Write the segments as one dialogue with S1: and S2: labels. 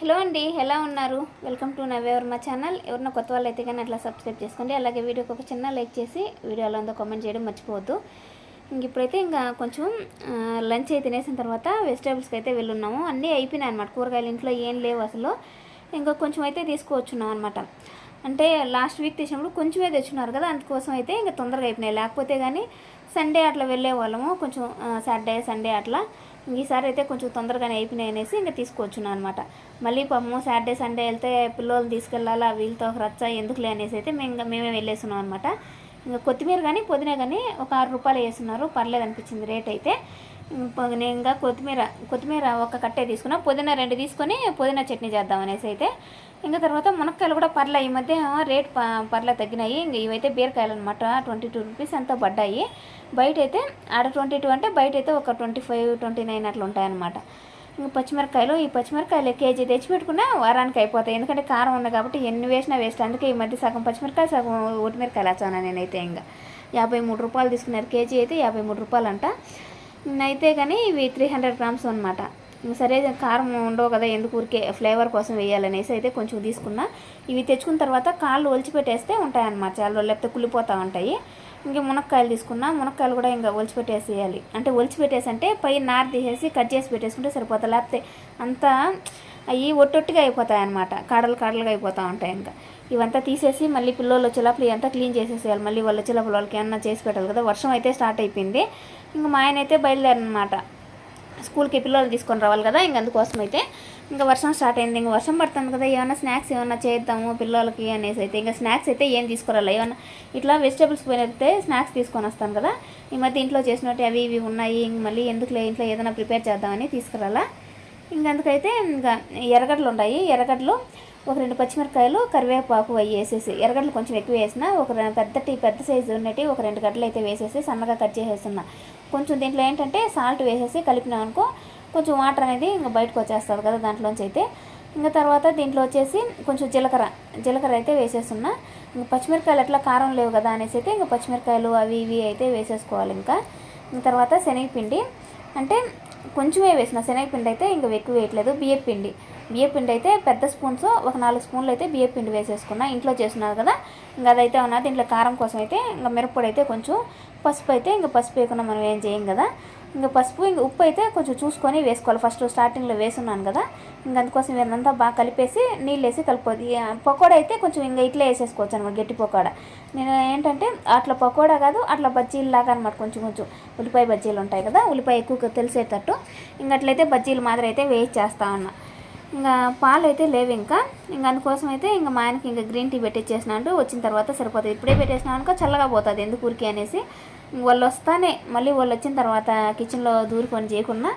S1: Hello అండి ఎలా ఉన్నారు? వెల్కమ్ టు నవ్వేవర్మ ఛానల్ ఎవరన్నా కొత్త వాళ్ళు అయితే కానీ అట్లా సబ్స్క్రైబ్ చేసుకోండి. అలాగే వీడియోకి ఒక చిన్న లైక్ చేసి వీడియోలో అంతా కామెంట్ చేయడం మర్చిపోవద్దు. ఇంక ఇప్పుడైతే ఇంకా కొంచెం లంచ్ అయితే తినేసిన తర్వాత వెజిటేబుల్స్కి అయితే వెళ్ళున్నాము. అన్నీ అయిపోయినాయి అనమాట కూరగాయలు ఇంట్లో ఏం లేవు అసలు. ఇంకా కొంచెం అయితే తీసుకువచ్చున్నాం అనమాట అంటే లాస్ట్ వీక్ తెచ్చినప్పుడు కొంచెమే తెచ్చున్నారు కదా అందుకోసం అయితే ఇంకా తొందరగా అయిపోయినాయి. లేకపోతే కానీ సండే అట్లా వెళ్ళే వాళ్ళము. కొంచెం సాటర్డే సండే అట్లా. ఈసారి అయితే కొంచెం తొందరగానే అయిపోయినాయి అనేసి ఇంకా తీసుకొచ్చున్నాను అనమాట మళ్ళీ పాపము సాటర్డే సండే వెళ్తే పిల్లలు తీసుకెళ్ళాలా వీళ్ళతో రచ్చ ఎందుకులే అనేసి అయితే మేము ఇంకా మేమే వెళ్ళేస్తున్నాం అనమాట ఇంకా కొత్తిమీర కానీ పుదీనా కానీ ఒక ఆరు రూపాయలు వేస్తున్నారు పర్లేదు అనిపించింది రేట్ అయితే. నేను ఇంకా కొత్తిమీర కొత్తిమీర ఒక కట్టే తీసుకున్నా పుదీనా రెండు తీసుకొని పుదీనా చట్నీ చేద్దాం అనేసి అయితే. ఇంకా తర్వాత మునక్కాయలు కూడా పర్లే ఈ మధ్య రేట్ ప పర్లే తగ్గినాయి. ఇంకా ఇవైతే బీరకాయలు అనమాట ట్వంటీ టూ రూపీస్ ఎంతో పడ్డాయి. బయట అయితే ఆడ ట్వంటీ టూ అంటే బయట అయితే ఒక ట్వంటీ ఫైవ్ ట్వంటీ నైన్ అట్లా ఉంటాయన్నమాట. ఇంకా పచ్చిమిరకాయలు ఈ పచ్చిమిరకాయలు కేజీ తెచ్చిపెట్టుకున్నా వారానికి అయిపోతాయి. ఎందుకంటే కారం ఉంది కాబట్టి ఎన్ని వేసినా వేస్ట్. అందుకే ఈ మధ్య సగం పచ్చిమిరకాయ సగం ఒటిమిరకాయలు వచ్చాను నేనైతే ఇంకా. యాభై మూడు రూపాయలు తీసుకున్నారు కేజీ అయితే యాభై మూడు రూపాయలు అంట అయితే కానీ ఇవి త్రీ హండ్రెడ్ గ్రామ్స్ అనమాట సరే కారం ఉండవు కదా ఎందుకు ఊరికే ఫ్లేవర్ కోసం వేయాలనేసి అయితే కొంచెం తీసుకున్నా. ఇవి తెచ్చుకున్న తర్వాత కాళ్ళు ఒలిచిపెట్టేస్తే ఉంటాయన్నమాట చాలా రోజులు లేకపోతే కుళ్ళిపోతూ ఉంటాయి. ఇంకా మునక్కాయలు తీసుకున్నా మునక్కాయలు కూడా ఇంకా ఒలిచిపెట్టేసేయాలి. అంటే ఒలిచిపెట్టేసి అంటే పై నార తీసేసి కట్ చేసి పెట్టేసుకుంటే సరిపోతుంది లేకపోతే అంతా అవి ఒట్టొట్టిగా అయిపోతాయి అనమాట కాడలు కాడలుగా అయిపోతూ ఉంటాయి ఇంకా. ఇవంతా తీసేసి మళ్ళీ పిల్లలు వచ్చేలోపల ఇవంతా క్లీన్ చేసేసేయాలి. మళ్ళీ వాళ్ళు వచ్చేలోపల వాళ్ళకి ఏమన్నా చేసి పెట్టాలి కదా. వర్షం అయితే స్టార్ట్ అయిపోయింది. ఇంకా మా ఆయన అయితే బయలుదేరనమాట. స్కూల్కి పిల్లలు తీసుకొని రావాలి కదా. ఇంక అందుకోసం అయితే ఇంకా వర్షం స్టార్ట్ అయింది. ఇంకా వర్షం పడుతుంది కదా. ఏమైనా స్నాక్స్ ఏమైనా చేద్దాము పిల్లలకి అనేసి అయితే. ఇంకా స్నాక్స్ అయితే ఏం తీసుకురాలి. ఏమన్నా ఇట్లా వెజిటేబుల్స్ పోయినైతే స్నాక్స్ తీసుకొని వస్తాను కదా. ఈ మధ్య ఇంట్లో చేసినట్టు అవి ఇవి ఉన్నాయి. ఇంక మళ్ళీ ఎందుకులే ఇంట్లో ఏదైనా ప్రిపేర్ చేద్దామని తీసుకురాలా. ఇంక అందుకైతే ఇంకా ఎర్రగడ్డలు ఉన్నాయి ఎర్రగడ్డలు ఒక రెండు పచ్చిమిరపకాయలు కరివేపాకు అవి వేసేసి ఎర్రగడ్డలు కొంచెం ఎక్కువ వేసిన ఒక పెద్ద పెద్దటి పెద్ద సైజు ఉన్నట్టు ఒక రెండు గడ్డలు అయితే వేసేసి సన్నగా కట్ చేసేస్తున్నా. కొంచెం దీంట్లో ఏంటంటే సాల్ట్ వేసేసి కలిపినాం అనుకో కొంచెం వాటర్ అనేది ఇంకా బయటకు వచ్చేస్తుంది కదా దాంట్లోంచి అయితే. ఇంకా తర్వాత దీంట్లో వచ్చేసి కొంచెం జీలకర్ర జీలకర్ర అయితే వేసేస్తున్నా. ఇంకా పచ్చిమిరపకాయలు ఎట్లా కారం లేవు కదా అనేసి అయితే ఇంకా పచ్చిమిరపకాయలు అవి ఇవి అయితే వేసేసుకోవాలి ఇంకా. ఇంకా తర్వాత శనగపిండి అంటే కొంచెమే వేసిన శనగపిండి అయితే ఇంకా ఎక్కువ వేయట్లేదు బియ్యం పిండి. బియ్యం పిండి అయితే పెద్ద స్పూన్స్ ఒక నాలుగు స్పూన్లు అయితే బియ్యం పిండి వేసేసుకున్నా. ఇంట్లో చేస్తున్నారు కదా ఇంకా అదైతే ఉన్నా దీంట్లో కారం కోసం అయితే ఇంకా మిరప్పొడి అయితే కొంచెం పసుపు అయితే ఇంకా పసుపు వేయకుండా మనం ఏం చేయం కదా. ఇంకా పసుపు ఇంకా ఉప్పు అయితే కొంచెం చూసుకొని వేసుకోవాలి. ఫస్ట్ స్టార్టింగ్లో వేసున్నాను కదా. ఇంకా అందుకోసం ఇదంతా బాగా కలిపేసి నీళ్ళు వేసి కలిపోద్ది పకోడా అయితే కొంచెం ఇంకా ఇట్లా వేసేసుకోవచ్చు అనమాట గట్టి పకోడా. నేను ఏంటంటే అట్లా పకోడా కాదు అట్లా బజ్జీలు లాగా అనమాట కొంచెం కొంచెం. ఉల్లిపాయ బజ్జీలు ఉంటాయి కదా ఉల్లిపాయ ఎక్కువ తెలిసేటట్టు. ఇంకా అట్లయితే బజ్జీలు మాదిరి అయితే వేసి చేస్తా ఉన్నా. ఇంకా పాలు అయితే లేవు ఇంకా. ఇంకా అందుకోసం అయితే ఇంకా మా ఆయనకి ఇంకా గ్రీన్ టీ పెట్టించేసిన అంటూ వచ్చిన తర్వాత సరిపోతుంది. ఇప్పుడే పెట్టేసినా అనుకో చల్లగా పోతుంది ఎందుకు ఊరికి అనేసి. వాళ్ళు వస్తానే మళ్ళీ వాళ్ళు వచ్చిన తర్వాత కిచెన్లో దూరుకొని చేయకుండా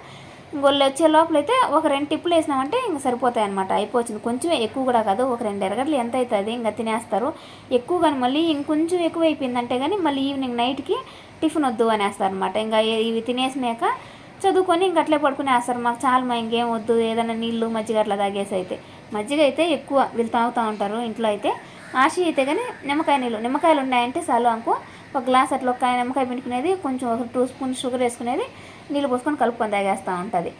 S1: వాళ్ళు వచ్చే లోపల అయితే ఒక రెండు టిప్పులు వేసినామంటే ఇంక సరిపోతాయి అనమాట అయిపోతుంది కొంచెం ఎక్కువ కూడా కాదు ఒక రెండు ఎరగడ్లు ఎంత అవుతుంది ఇంకా తినేస్తారు. ఎక్కువ కానీ మళ్ళీ ఇంకొంచెం ఎక్కువ అయిపోయిందంటే కానీ మళ్ళీ ఈవినింగ్ నైట్కి టిఫిన్ వద్దు అనేస్తారు అనమాట ఇంకా ఇవి తినేసినాక చదువుకొని ఇంక అట్లే పడుకుని వేస్తారు. మాకు చాలా మా ఇంకేం వద్దు ఏదైనా నీళ్ళు మజ్జిగ అట్లా తాగేసి అయితే. మజ్జిగ అయితే ఎక్కువ వీళ్ళు తాగుతూ ఉంటారు ఇంట్లో అయితే. ఆశ అయితే కానీ నిమ్మకాయ నీళ్ళు నిమ్మకాయలు ఉన్నాయంటే చాలు అనుకో ఒక గ్లాస్ అట్లా ఒక నిమ్మకాయ పిండుకునేది కొంచెం ఒక టూ స్పూన్ షుగర్ వేసుకునేది నీళ్ళు పోసుకొని కలుపుకొని తాగేస్తూ ఉంటుంది.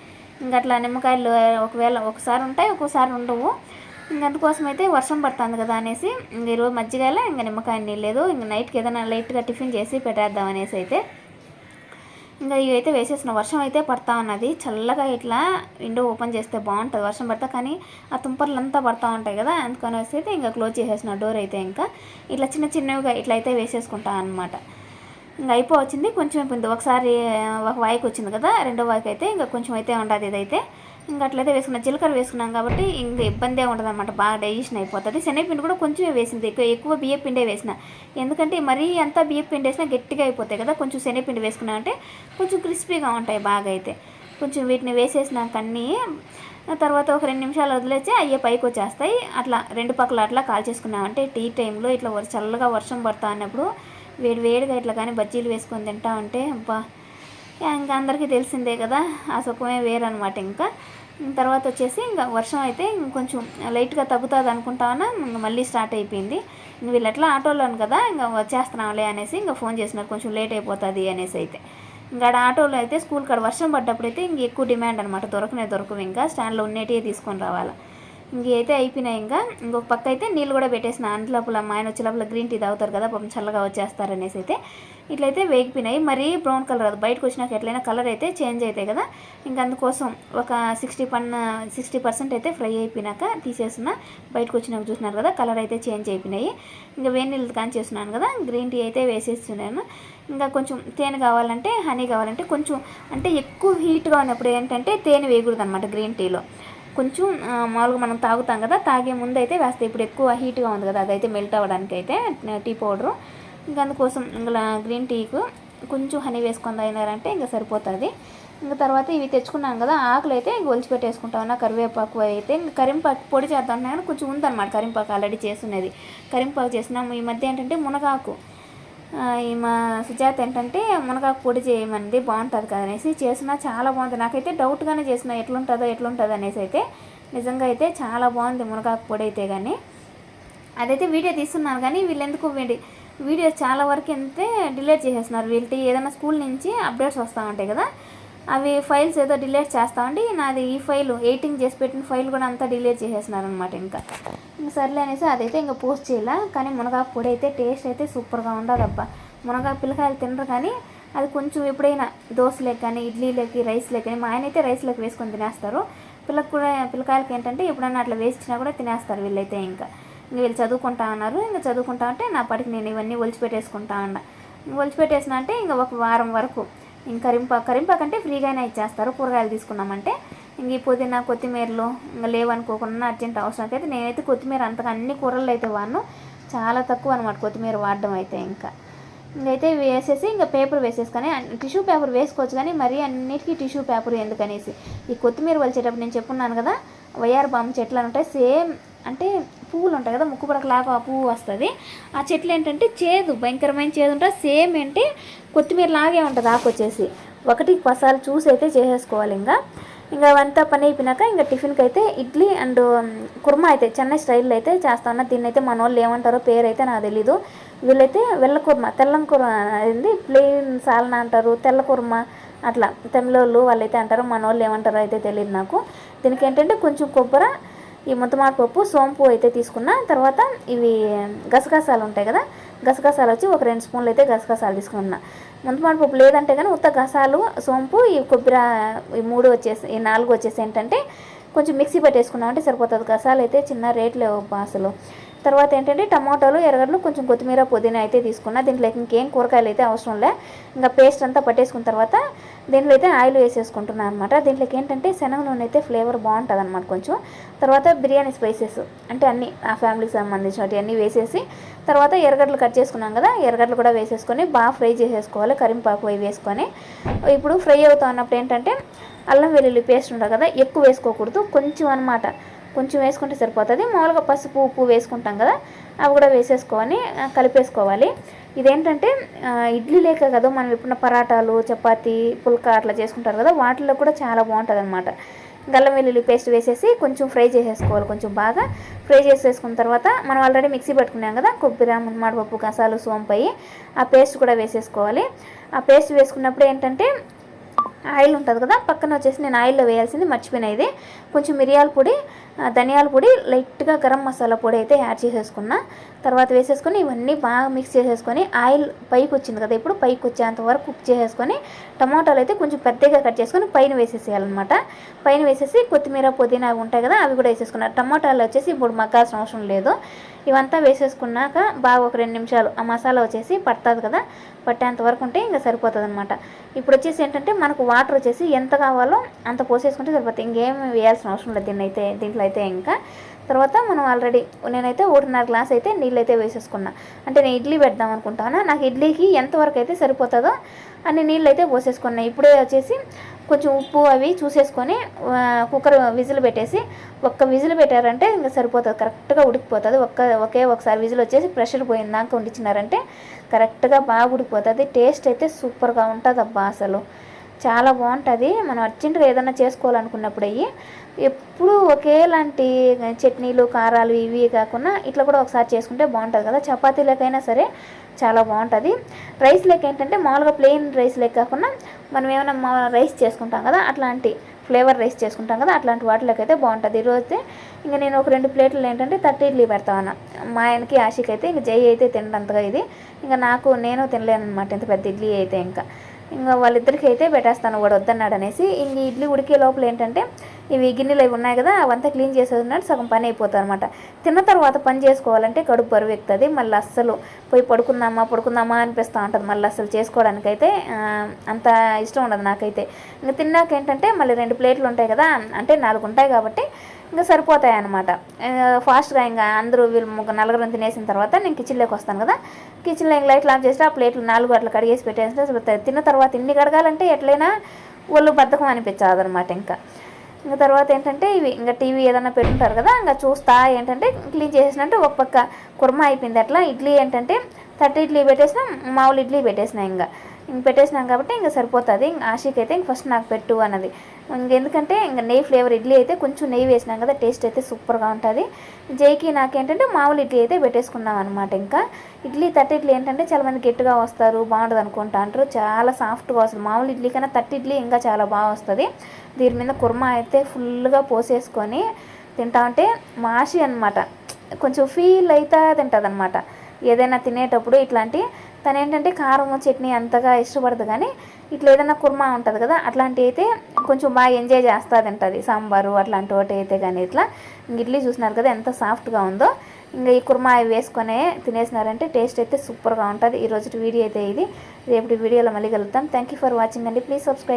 S1: ఇంకా అట్లా నిమ్మకాయలు ఒకవేళ ఒకసారి ఉంటాయి ఒక్కోసారి ఉండవు. ఇంక అందుకోసం అయితే వర్షం పడుతుంది కదా అనేసి ఇంక ఈరోజు మజ్జిగలో ఇంకా నిమ్మకాయ నీళ్ళు లేదు. ఇంక నైట్కి ఏదైనా లైట్గా టిఫిన్ చేసి పెట్టేద్దాం అనేసి అయితే ఇంకా ఇవైతే వేసేసిన. వర్షం అయితే పడతా ఉన్నది. చల్లగా ఇట్లా విండో ఓపెన్ చేస్తే బాగుంటుంది. వర్షం పడతా కానీ ఆ తుంపర్లు అంతా పడతా ఉంటాయి కదా అందుకని అయితే ఇంకా క్లోజ్ చేసేసిన డోర్ అయితే ఇంకా. ఇట్లా చిన్న చిన్నవిగా ఇట్లా అయితే వేసేసుకుంటా అనమాట ఇంకా అయిపోవచ్చింది. కొంచెం అయిపోయింది ఒకసారి ఒక వాయికి వచ్చింది కదా రెండో వాయికి అయితే ఇంకా కొంచెం అయితే ఉండదు ఇదైతే. ఇంకా అట్లయితే వేసుకున్నా జీలకర్ర వేసుకున్నాం కాబట్టి ఇంకా ఇబ్బందే ఉండదు అనమాట బాగా డైజెషన్ అయిపోతుంది. శనగపిండి కూడా కొంచెమే వేసింది ఎక్కువ ఎక్కువ బియ్య పిండే వేసిన. ఎందుకంటే మరీ అంతా బియ్య పిండి వేసినా గట్టిగా అయిపోతాయి కదా కొంచెం శనగపిండి వేసుకున్నామంటే కొంచెం క్రిస్పీగా ఉంటాయి బాగా అయితే. కొంచెం వీటిని వేసేసినాక అన్నీ తర్వాత ఒక రెండు నిమిషాలు వదిలేసి అయ్యే పైకి వచ్చేస్తాయి. అట్లా రెండు పక్కల అట్లా కాల్చేసుకున్నామంటే టీ టైంలో ఇట్లా చల్లగా వర్షం పడతా అన్నప్పుడు వేడి వేడిగా ఇట్లా కానీ బజ్జీలు వేసుకొని తింటా ఉంటే అబ్బా! ఇంకా అందరికీ తెలిసిందే కదా ఆ సుఖమే వేరనమాట ఇంకా. తర్వాత వచ్చేసి ఇంకా వర్షం అయితే ఇంకొంచెం లైట్గా తగ్గుతుంది అనుకుంటామన్నా ఇంకా మళ్ళీ స్టార్ట్ అయిపోయింది. ఇంక వీళ్ళు ఎట్లా ఆటోలోను కదా ఇంకా వచ్చేస్తున్నాంలే అనేసి ఇంకా ఫోన్ చేసినారు కొంచెం లేట్ అయిపోతుంది అనేసి అయితే. ఇంకా ఆటోలో అయితే స్కూల్ కాడ వర్షం పడ్డప్పుడు అయితే ఇంక ఎక్కువ డిమాండ్ అనమాట దొరకనే దొరకవు ఇంకా స్టాండ్లో ఉన్నటివే తీసుకొని రావాలి. అయితే అయిపోయినాయి ఇంకా. ఇంకొక పక్క అయితే నీళ్ళు కూడా పెట్టేసిన. అంత లోపల మా ఆయన వచ్చే లోపల గ్రీన్ టీ తాగుతారు కదా పాపం చల్లగా వచ్చేస్తారనేసి అయితే ఇట్లయితే వేగిపోయినాయి. మరీ బ్రౌన్ కలర్ అది బయటకు వచ్చినాక ఎట్లయినా కలర్ అయితే చేంజ్ అవుతాయి కదా. ఇంకా అందుకోసం ఒక సిక్స్టీ పన్ సిక్స్టీ పర్సెంట్ అయితే ఫ్రై అయిపోయినాక తీసేసిన. బయటకు వచ్చినాక చూసినారు కదా కలర్ అయితే చేంజ్ అయిపోయినాయి. ఇంకా వేడి నీళ్ళు కాని చేస్తున్నాను కదా గ్రీన్ టీ అయితే వేసేస్తున్నాను. ఇంకా కొంచెం తేనె కావాలంటే హనీ కావాలంటే కొంచెం అంటే ఎక్కువ హీట్గా ఉన్నప్పుడు ఏంటంటే తేనె వేయకూడదు అనమాట గ్రీన్ టీలో. కొంచెం మామూలుగా మనం తాగుతాం కదా తాగే ముందు అయితే వేస్తాయి ఇప్పుడు ఎక్కువ హీట్గా ఉంది కదా అదైతే మెల్ట్ అవ్వడానికి అయితే టీ పౌడరు. ఇంకా అందుకోసం ఇంకా గ్రీన్ టీకు కొంచెం హనీ వేసుకొని తాగినారంటే ఇంకా సరిపోతుంది. ఇంకా తర్వాత ఇవి తెచ్చుకున్నాం కదా ఆకులు అయితే గొలిచి పెట్టేసుకుంటాం అన్న కరివేపాకు అయితే ఇంకా కరింపాకు పొడి చేద్దాం అన్నా కానీ కొంచెం ఉందన్నమాట కరింపాకు ఆల్రెడీ చేస్తున్నది కరింపాకు చేసినాము. ఈ మధ్య ఏంటంటే మునగాకు. మా సుజాత ఏంటంటే మునగాకు పొడి చేయమంది బాగుంటుంది కదా అనేసి చేసినా చాలా బాగుంది. నాకైతే డౌట్గానే చేసిన ఎట్లుంటుందో ఎట్లుంటుందో అనేసి అయితే. నిజంగా అయితే చాలా బాగుంది మునగాకు పొడి అయితే కానీ అదైతే వీడియో తీస్తున్నాను కానీ వీళ్ళు ఎందుకు వీడి వీడియో చాలా వరకు అయితే డిలేట్ చేసేస్తున్నారు. వీళ్ళకి ఏదైనా స్కూల్ నుంచి అప్డేట్స్ వస్తూ ఉంటాయి కదా. అవి ఫైల్స్ ఏదో డిలీట్ చేస్తామండి నాది ఈ ఫైల్ ఎయిటింగ్ చేసి పెట్టిన ఫైల్ కూడా అంతా డిలీట్ చేసేసినారనమాట అనమాట ఇంకా. ఇంకా సర్లే అనేసి అదైతే ఇంకా పోస్ట్ చేయాల? కానీ మునగాకు పొడి అయితే టేస్ట్ అయితే సూపర్గా ఉండదు అబ్బా పిల్లకాయలు తినరు కానీ అది కొంచెం ఎప్పుడైనా దోశలే కానీ ఇడ్లీలకి రైస్లోకి కానీ మా ఆయన అయితే రైస్లోకి వేసుకొని తినేస్తారు. పిల్లకి కూడా పిల్లకాయలకి ఏంటంటే ఎప్పుడైనా అట్లా వేసినా కూడా తినేస్తారు వీళ్ళైతే ఇంకా. ఇంక వీళ్ళు చదువుకుంటా ఉన్నారు. ఇంకా చదువుకుంటా ఉంటే నా పడికి నేను ఇవన్నీ ఒలిచిపెట్టేసుకుంటా ఉన్నా. ఒలిచిపెట్టేసిన అంటే ఇంకా ఒక వారం వరకు ఇంక కరింపాకు కరింపాకు అంటే ఫ్రీగానే ఇచ్చేస్తారు. కూరగాయలు తీసుకున్నామంటే ఇంక ఈ పుదీనా కొత్తిమీరలు ఇంకా లేవనుకోకుండా అర్జెంట్ అవసరం అయితే నేనైతే కొత్తిమీర అంతగా అన్ని కూరల్లో అయితే వాడను. చాలా తక్కువ అనమాట కొత్తిమీర వాడడం అయితే ఇంకా. ఇంకైతే వేసేసి ఇంకా పేపర్ వేసేసుకొని టిష్యూ పేపర్ వేసుకోవచ్చు కానీ మరీ అన్నిటికీ టిష్యూ పేపర్ ఎందుకనేసి. ఈ కొత్తిమీర వలిచేటప్పుడు నేను చెప్పున్నాను కదా వైఆర్ బామ్ చెట్లు అని ఉంటాయి సేమ్ అంటే పువ్వులు ఉంటాయి కదా ముక్కు పడకలాగా ఆ పువ్వు వస్తుంది. ఆ చెట్లు ఏంటంటే చేదు భయంకరమైన చేదు ఉంటుంది సేమ్ ఏంటి కొత్తిమీర లాగే ఉంటుంది ఆకు వచ్చేసి. ఒకటి పసాలు చూసి అయితే చేసేసుకోవాలి ఇంకా. ఇంకా అవంతా పని అయిపోయినాక ఇంకా టిఫిన్కి అయితే ఇడ్లీ అండ్ కుర్మా అయితే చెన్నై స్టైల్లో అయితే చేస్తాను. దీన్ని అయితే మన వాళ్ళు ఏమంటారో పేరు అయితే నాకు తెలీదు. వీళ్ళైతే వెల్ల కుర్మా తెల్లం కుర్మా అనేది ప్లెయిన్ సాలన అంటారు తెల్ల కుర్మా అట్లా. తమిళోళ్ళు వాళ్ళైతే అంటారు మన వాళ్ళు ఏమంటారో అయితే తెలియదు నాకు. దీనికి ఏంటంటే కొంచెం కొబ్బరి ఈ ముద్దమాడ పప్పు సోంపు అయితే తీసుకున్న తర్వాత ఇవి గసగసాలు ఉంటాయి కదా గసగసాలు వచ్చి ఒక రెండు స్పూన్లు అయితే గసగసాలు తీసుకున్నా. ముంతమాడ పప్పు లేదంటే కానీ ఉత్త గసాలు సోంపు ఈ కొబ్బరి ఈ మూడు వచ్చేసి ఈ నాలుగు వచ్చేసి ఏంటంటే కొంచెం మిక్సీ పట్టేసుకున్నామంటే సరిపోతుంది. గసాలు అయితే చిన్న రేట్లు లేవు అసలు. తర్వాత ఏంటంటే టమాటాలు ఎర్రగడ్డలు కొంచెం కొత్తిమీర పుదీనా అయితే తీసుకున్నా. దీంట్లో ఇంకేం కూరగాయలు అయితే అవసరం లే. ఇంకా పేస్ట్ అంతా పట్టేసుకున్న తర్వాత దీంట్లో అయితే ఆయిల్ వేసేసుకుంటున్నాను అనమాట దీంట్లోకి ఏంటంటే శనగ నూనె అయితే ఫ్లేవర్ బాగుంటుంది అనమాట కొంచెం. తర్వాత బిర్యానీ స్పైసెస్ అంటే అన్ని ఆ ఫ్యామిలీకి సంబంధించినవి అన్నీ వేసేసి తర్వాత ఎర్రగడ్డలు కట్ చేసుకున్నాం కదా ఎర్రగడ్డలు కూడా వేసేసుకొని బాగా ఫ్రై చేసేసుకోవాలి కరింపాకు అవి వేసుకొని. ఇప్పుడు ఫ్రై అవుతా ఉన్నప్పుడు ఏంటంటే అల్లం వెల్లుల్లి పేస్ట్ ఉంటుంది కదా ఎక్కువ వేసుకోకూడదు. కొంచెం అనమాట కొంచెం వేసుకుంటే సరిపోతుంది. మామూలుగా పసుపు ఉప్పు వేసుకుంటాం కదా అవి కూడా వేసేసుకొని కలిపేసుకోవాలి. ఇదేంటంటే ఇడ్లీ లేక కదా మనం ఎప్పుడైనా పరాటాలు చపాతీ పుల్కా అట్లా చేసుకుంటారు కదా వాటిల్లో కూడా చాలా బాగుంటుంది అనమాట గల్లం వెల్లుల్లి పేస్ట్ వేసేసి కొంచెం ఫ్రై చేసేసుకోవాలి కొంచెం బాగా. ఫ్రై చేసేసుకున్న తర్వాత మనం ఆల్రెడీ మిక్సీ పెట్టుకున్నాం కదా కొబ్బరి మున్మాడపప్పు కసాలు సోంపయి ఆ పేస్ట్ కూడా వేసేసుకోవాలి. ఆ పేస్ట్ వేసుకున్నప్పుడు ఏంటంటే ఆయిల్ ఉంటుంది కదా పక్కన వచ్చేసి నేను ఆయిల్లో వేయాల్సింది మర్చిపోయినా ఇది. కొంచెం మిరియాల పొడి ధనియాల పొడి లైట్గా గరం మసాలా పొడి అయితే యాడ్ చేసేసుకున్నా. తర్వాత వేసేసుకొని ఇవన్నీ బాగా మిక్స్ చేసేసుకొని ఆయిల్ పైకి వచ్చింది కదా ఇప్పుడు పైకి వచ్చేంత వరకు కుక్ చేసేసుకొని టమాటాలు అయితే కొంచెం పెద్దగా కట్ చేసుకొని పైన వేసేసేయాలన్నమాట. పైన వేసేసి కొత్తిమీర పుదీనా అవి ఉంటాయి కదా అవి కూడా వేసేసుకున్నారు టమాటాలు వచ్చేసి ఇప్పుడు మగ్గాల్సిన అవసరం లేదు. ఇవంతా వేసేసుకున్నాక బాగా ఒక రెండు నిమిషాలు. ఆ మసాలా వచ్చేసి పడుతుంది కదా పట్టేంత వరకు ఉంటే ఇంకా సరిపోతుంది అనమాట ఇప్పుడు వచ్చేసి ఏంటంటే మనకు వాటర్ వచ్చేసి ఎంత కావాలో అంత పోసేసుకుంటే సరిపోతుంది ఇంకేం వేయాల్సిన అవసరం లేదు దీన్ని అయితే దీంట్లో అయితే ఇంకా. తర్వాత మనం ఆల్రెడీ నేనైతే ఒకటిన్నర గ్లాస్ అయితే నీళ్ళైతే వేసేసుకున్నా. అంటే నేను ఇడ్లీ పెడదాం అనుకుంటాను? నాకు ఇడ్లీకి ఎంతవరకు అయితే సరిపోతుందో అన్ని నీళ్ళు అయితే పోసేసుకున్నా. ఇప్పుడే వచ్చేసి కొంచెం ఉప్పు అవి చూసేసుకొని కుక్కర్ విజిల్ పెట్టేసి ఒక్క విజిల్ పెట్టారంటే ఇంకా సరిపోతుంది. కరెక్ట్గా ఉడికిపోతుంది. ఒక్క ఒకే ఒకసారి విజిల్ వచ్చేసి ప్రెషర్ పోయిందాక వండించినారంటే కరెక్ట్గా బాగా ఉడికిపోతుంది. టేస్ట్ అయితే సూపర్గా ఉంటుంది అబ్బా అసలు. చాలా బాగుంటుంది. మనం అర్జెంటుగా ఏదైనా చేసుకోవాలనుకున్నప్పుడు అయ్యి ఎప్పుడు ఒకేలాంటి చట్నీలు కారాలు ఇవి కాకుండా ఇట్లా కూడా ఒకసారి చేసుకుంటే బాగుంటుంది కదా. చపాతీలకైనా సరే చాలా బాగుంటుంది. రైస్ లెక్క ఏంటంటే మామూలుగా ప్లెయిన్ రైస్ లెక్క కాకుండా మనం ఏమైనా మా రైస్ చేసుకుంటాం కదా అట్లాంటి ఫ్లేవర్ రైస్ చేసుకుంటాం కదా అట్లాంటి వాటిలోకి అయితే బాగుంటుంది. ఈరోజు అయితే ఇంకా నేను ఒక రెండు ప్లేట్లు ఏంటంటే థర్టీ ఇడ్లీ పెడతాను మా ఆయనకి ఆశకి అయితే ఇంక జై అయితే తినడంతగా ఇది. ఇంకా నాకు నేను తినలేను అనమాట ఇంత పెద్ద ఇడ్లీ అయితే ఇంకా. ఇంకా వాళ్ళిద్దరికి అయితే పెట్టేస్తాను వాడు వద్దన్నాడు అనేసి ఇంక ఇడ్లీ ఉడికే లోపల ఏంటంటే ఇవి గిన్నెలు అవి ఉన్నాయి కదా అవంతా క్లీన్ చేసేది సగం పని అయిపోతుంది అనమాట తిన్న తర్వాత పని చేసుకోవాలంటే కడుపు బరువు ఎక్కుతుంది మళ్ళీ అస్సలు పోయి పడుకుందామా పడుకుందామా అనిపిస్తూ ఉంటుంది. మళ్ళీ అసలు చేసుకోవడానికైతే అంత ఇష్టం ఉండదు నాకైతే. ఇంకా తిన్నాక ఏంటంటే మళ్ళీ రెండు ప్లేట్లు ఉంటాయి కదా అంటే నాలుగు ఉంటాయి కాబట్టి ఇంకా సరిపోతాయి అనమాట ఫాస్ట్గా ఇంకా అందరూ వీళ్ళు ముగ్గురు నలుగురు తినేసిన తర్వాత నేను కిచెన్లోకి వస్తాను కదా. కిచెన్లో ఇంకా లైట్లు ఆఫ్ చేస్తే ఆ ప్లేట్లు నాలుగు అట్లా కడిగేసి పెట్టేస్తే తిన్న తర్వాత ఇన్ని కడగాలంటే ఎట్లయినా ఒళ్ళు బద్ధకం అనిపించదు అనమాట ఇంకా. ఇంకా తర్వాత ఏంటంటే ఇవి ఇంకా టీవీ ఏదైనా పెట్టుంటారు కదా ఇంకా చూస్తా ఏంటంటే క్లీన్ చేసేసినట్టు ఒక పక్క కుర్మా అయిపోయింది అట్లా. ఇడ్లీ ఏంటంటే థర్టీ ఇడ్లీ పెట్టేసిన మామూలు ఇడ్లీ పెట్టేసిన ఇంకా. ఇంక పెట్టేసినాం కాబట్టి ఇంకా సరిపోతుంది. ఇంక ఆశీకి అయితే ఇంక ఫస్ట్ నాకు పెట్టు అన్నది. ఇంకెందుకంటే ఇంకా నెయ్యి ఫ్లేవర్ ఇడ్లీ అయితే కొంచెం నెయ్యి వేసినాం కదా టేస్ట్ అయితే సూపర్గా ఉంటుంది. జైకి నాకేంటంటే మామూలు ఇడ్లీ అయితే పెట్టేసుకున్నాం అనమాట ఇంకా. ఇడ్లీ తట్టి ఇడ్లీ ఏంటంటే చాలా మంది గట్టిగా వస్తారు బాగుంటుంది అనుకుంటా అంటారు. చాలా సాఫ్ట్గా వస్తుంది. మామూలు ఇడ్లీ కన్నా తట్టి ఇడ్లీ ఇంకా చాలా బాగా వస్తుంది. దీని మీద కుర్మా అయితే ఫుల్గా పోసేసుకొని తింటా ఉంటే మాషి అనమాట కొంచెం ఫీల్ అవుతా తింటుంది అనమాట ఏదైనా తినేటప్పుడు ఇట్లాంటి తను ఏంటంటే కారం చట్నీ అంతగా ఇష్టపడదు కానీ ఇట్లా ఏదైనా కుర్మా ఉంటుంది కదా అట్లాంటివి అయితే కొంచెం బాగా ఎంజాయ్ చేస్తా తింటుంది సాంబారు అట్లాంటి ఒకటి అయితే కానీ ఇట్లా. ఇడ్లీ చూసినారు కదా ఎంత సాఫ్ట్గా ఉందో. ఇంకా ఈ కుర్మా అవి వేసుకొని తినేసినారంటే టేస్ట్ అయితే సూపర్గా ఉంటుంది. ఈ రోజు వీడియో అయితే ఇది. రేపటి వీడియోలో మళ్ళీ కలుగుతాం థ్యాంక్ యూ ఫర్ వాచింగ్ అండి. Please subscribe